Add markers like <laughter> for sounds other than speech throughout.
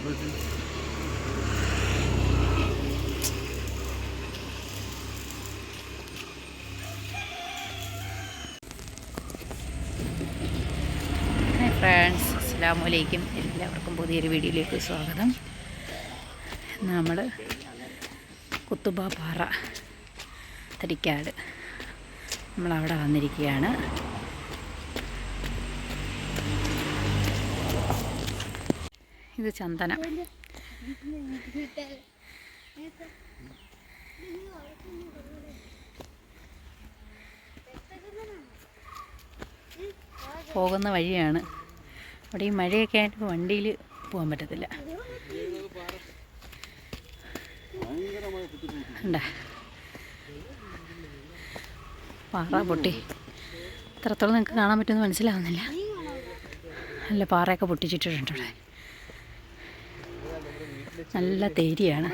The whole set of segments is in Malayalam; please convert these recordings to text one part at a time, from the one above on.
ഫ്രണ്ട്സ് അസ്സാം വലൈക്കും എല്ലാവർക്കും പുതിയൊരു വീഡിയോയിലേക്ക് സ്വാഗതം. നമ്മൾ കുത്തുബ പാറ തടിക്കാട് നമ്മളവിടെ വന്നിരിക്കുകയാണ്. ഇത് ചന്ദന. പോകുന്ന വഴിയാണ്. അവിടെ ഈ മഴയൊക്കെ ആയിട്ട് വണ്ടിയിൽ പോകാൻ പറ്റത്തില്ല. പാറ പൊട്ടി. എത്രത്തോളം നിങ്ങൾക്ക് കാണാൻ പറ്റുമെന്ന് മനസ്സിലാവുന്നില്ല. നല്ല പാറയൊക്കെ പൊട്ടിച്ചിട്ടിട്ടുണ്ട് ഇവിടെ നല്ല തേരിയാണ്.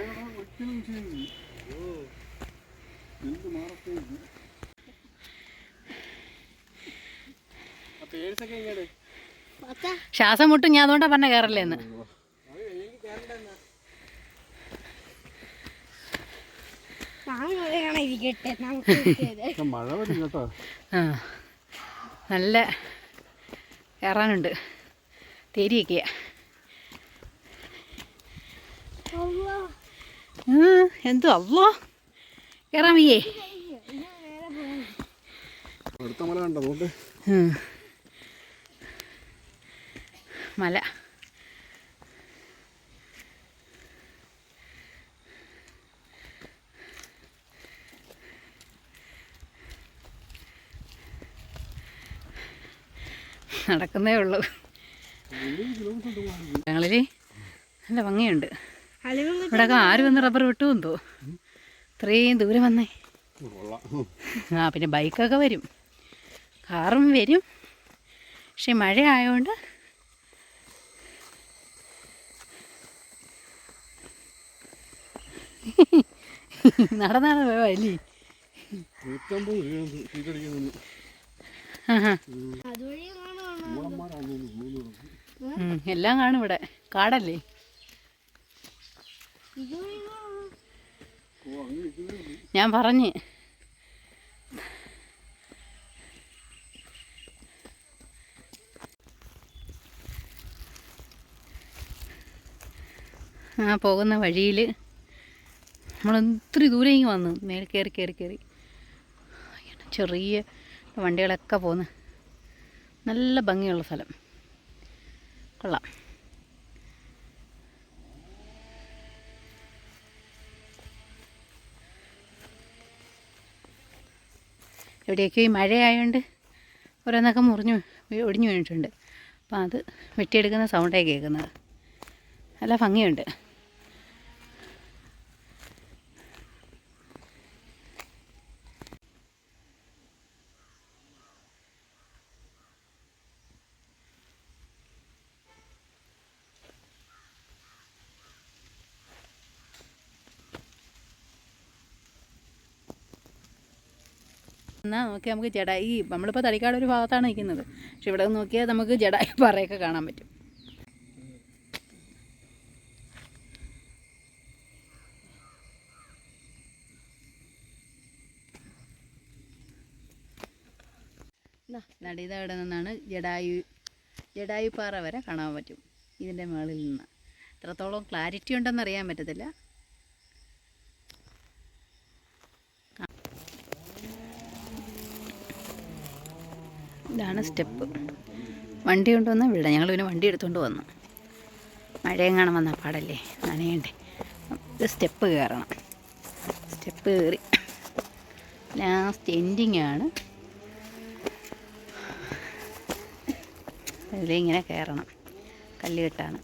ശ്വാസം മുട്ടും ഞാൻ അതുകൊണ്ടാ പറഞ്ഞ കയറല്ലേന്ന് ഇരിക്കട്ടെ നമുക്ക് മഴ വരും കേട്ടോ. ആ നല്ല കയറാനുണ്ട് തേരിയൊക്കെയാ. എന്തോ അല്ലോ കയറാൻ വയ്യേ. മല നടക്കുന്നേ ഉള്ളൂ. ഞങ്ങളിൽ നല്ല ഭംഗിയുണ്ട്. ഇവിടെയൊക്കെ ആര് വന്ന് റബ്ബർ വിട്ടു എന്തോ? ഇത്രയും ദൂരെ വന്നേ. ആ പിന്നെ ബൈക്കൊക്കെ വരും. കാറും വരും. പക്ഷെ മഴ ആയതുകൊണ്ട് നടന്നാണ് പോയല്ലേ എല്ലാം കാണും ഇവിടെ. കാടല്ലേ? ഞാൻ പറഞ്ഞ്. ആ പോകുന്ന വഴിയിൽ നമ്മൾ ഒത്തിരി ദൂരെ ഇങ്ങ് വന്നു. മേലെ കയറി കയറി കയറി. ചെറിയ വണ്ടികളൊക്കെ പോകുന്നു നല്ല ഭംഗിയുള്ള സ്ഥലം. കൊള്ളാം. എവിടെയൊക്കെ ഈ മഴയായതുകൊണ്ട് ഓരോന്നൊക്കെ മുറിഞ്ഞു ഒടിഞ്ഞു വീണിട്ടുണ്ട്. അപ്പോൾ അത് വെട്ടിയെടുക്കുന്ന സൗണ്ടേ കേൾക്കുന്നത്. നല്ല ഭംഗിയുണ്ട്. എന്നാൽ നോക്കി നമുക്ക് ജഡായി നമ്മളിപ്പോൾ തടിക്കാട് ഒരു ഭാഗത്താണ് നിൽക്കുന്നത്. പക്ഷെ ഇവിടെ നോക്കിയാൽ നമുക്ക് ജഡായി <laughs> പാറയൊക്കെ കാണാൻ പറ്റും. നടിത ഇവിടെ നിന്നാണ് ജഡായു ജഡായു പാറ വരെ കാണാൻ പറ്റും. ഇതിന്റെ മുകളിൽ നിന്ന്. എത്രത്തോളം ക്ലാരിറ്റി ഉണ്ടെന്ന് അറിയാൻ പറ്റത്തില്ല. ഇതാണ് സ്റ്റെപ്പ്. വണ്ടി കൊണ്ടുവന്ന വിടാം ഞങ്ങൾ പിന്നെ വണ്ടി എടുത്തുകൊണ്ട് വന്നു. മഴയും കാണാൻ വന്ന പാടല്ലേ? നനയണ്ടേ. ഇത് സ്റ്റെപ്പ് കയറണം. സ്റ്റെപ്പ് കയറി. ലാസ്റ്റ് എൻഡിങ് ആണ്. ഇതിലിങ്ങനെ കയറണം. കല്ല് കെട്ടാണ്.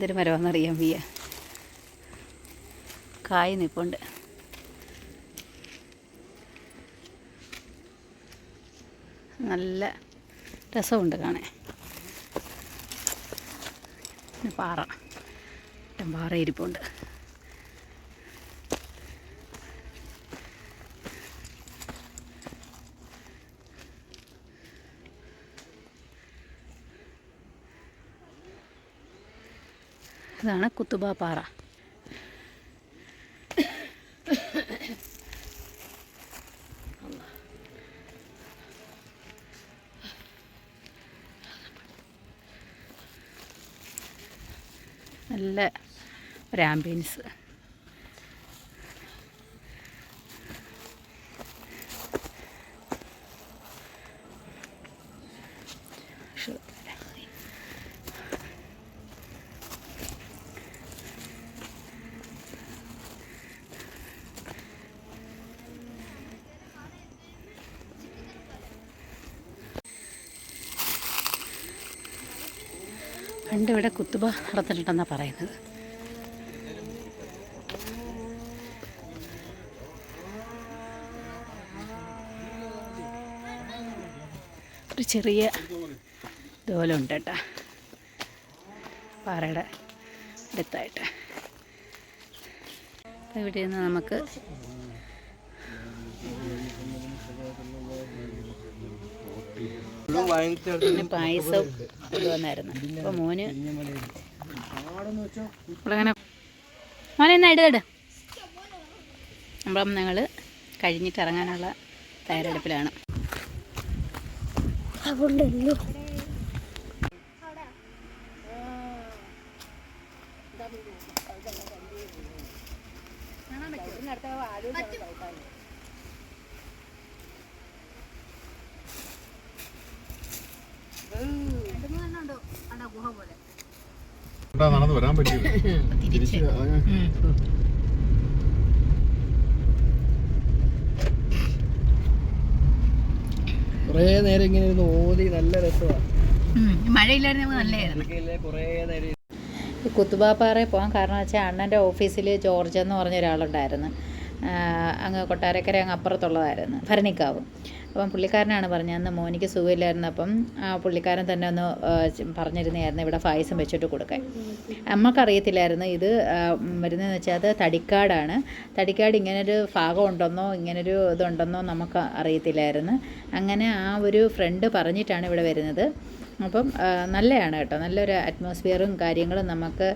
എന്തൊരു മരമാണെന്നറിയാൻ വയ്യ. കായ് നിൽപ്പുണ്ട് നല്ല രസമുണ്ട് കാണേ പാറ. പാറ ഇരിപ്പുണ്ട്. ഇതാണ് കുത്തുബ പാറ. നല്ല ഒരു ആംബിയൻസ് പണ്ട് ഇവിടെ കുത്തുബ നടത്തിയിട്ടുണ്ടെന്നാണ് പറയുന്നത്. ഒരു ചെറിയ ഇതുപോലുണ്ട് കേട്ടോ. പാറയുടെ അടുത്തായിട്ട്. ഇവിടെ നിന്ന് നമുക്ക് പിന്നെ പായസം കൊണ്ടുവന്നായിരുന്നു അപ്പോൾ മോന് നമ്മളങ്ങനെ മോനെ എന്നാ ഇടുതട് അപ്പം ഞങ്ങൾ കഴിഞ്ഞിട്ട് ഇറങ്ങാനുള്ള തയ്യാറെടുപ്പിലാണ്. അതുകൊണ്ടല്ലോ നടന്ന് വരാൻ പറ്റിയത്. തിരിച്ച് കുറേ നേരം ഇങ്ങനെ ഇരുന്ന് ഓതി നല്ല രസമാണ് മഴയില്ലായിരുന്നു കുറേ ഈ കുത്തുബാപ്പാറയിൽ പോകാൻ കാരണം വെച്ചാൽ അണ്ണന്റെ ഓഫീസിൽ ജോർജ് എന്ന് പറഞ്ഞ ഒരാളുണ്ടായിരുന്നു അങ്ങ് കൊട്ടാരക്കര അങ്ങ് അപ്പുറത്തുള്ളതായിരുന്നു ഭരണിക്കാവ്. അപ്പം പുള്ളിക്കാരനാണ് പറഞ്ഞത് അന്ന് മോനിക്ക് സുഖമില്ലായിരുന്നു അപ്പം ആ പുള്ളിക്കാരൻ തന്നെ ഒന്ന് പറഞ്ഞിരുന്നായിരുന്നു ഇവിടെ പായസം വെച്ചിട്ട് കൊടുക്കാൻ. നമ്മൾക്കറിയത്തില്ലായിരുന്നു ഇത് വരുന്നതെന്ന് വെച്ചാൽ അത് തടിക്കാടാണ്. തടിക്കാട് ഇങ്ങനൊരു ഭാഗം ഉണ്ടെന്നോ ഇങ്ങനൊരു ഇതുണ്ടെന്നോ നമുക്ക് അറിയത്തില്ലായിരുന്നു. അങ്ങനെ ആ ഒരു ഫ്രണ്ട് പറഞ്ഞിട്ടാണ് ഇവിടെ വരുന്നത്. അപ്പം നല്ലതാണ് കേട്ടോ നല്ലൊരു അറ്റ്മോസ്ഫിയറും കാര്യങ്ങളും നമുക്ക്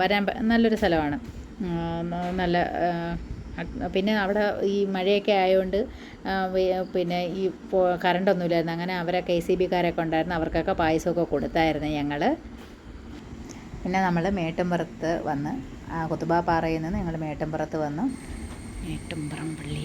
വരാൻ നല്ലൊരു സ്ഥലമാണ്. നല്ല പിന്നെ അവിടെ ഈ മഴയൊക്കെ ആയതുകൊണ്ട് പിന്നെ ഈ കറണ്ടൊന്നുമില്ലായിരുന്നു. അങ്ങനെ അവരെ കെ സി ബിക്കാരൊക്കെ ഉണ്ടായിരുന്നു. അവർക്കൊക്കെ പായസമൊക്കെ കൊടുത്തായിരുന്നു ഞങ്ങൾ പിന്നെ നമ്മൾ മേട്ടുംപുറത്ത് വന്ന് ആ കുത്തുബാ പാറയിൽ നിന്ന് ഞങ്ങൾ മേട്ടുംപുറത്ത് വന്നു. മേട്ടുംപുറം പള്ളി.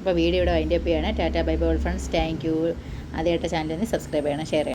അപ്പോൾ വീഡിയോ ഇവിടെ വൈൻഡപ്പ് ചെയ്യണം. Tata bye bye friends. Thank you. ആദ്യമായിട്ട് ചാനലിൽ നിന്ന് സബ്സ്ക്രൈബ് ചെയ്യണം ഷെയർ ചെയ്യണം.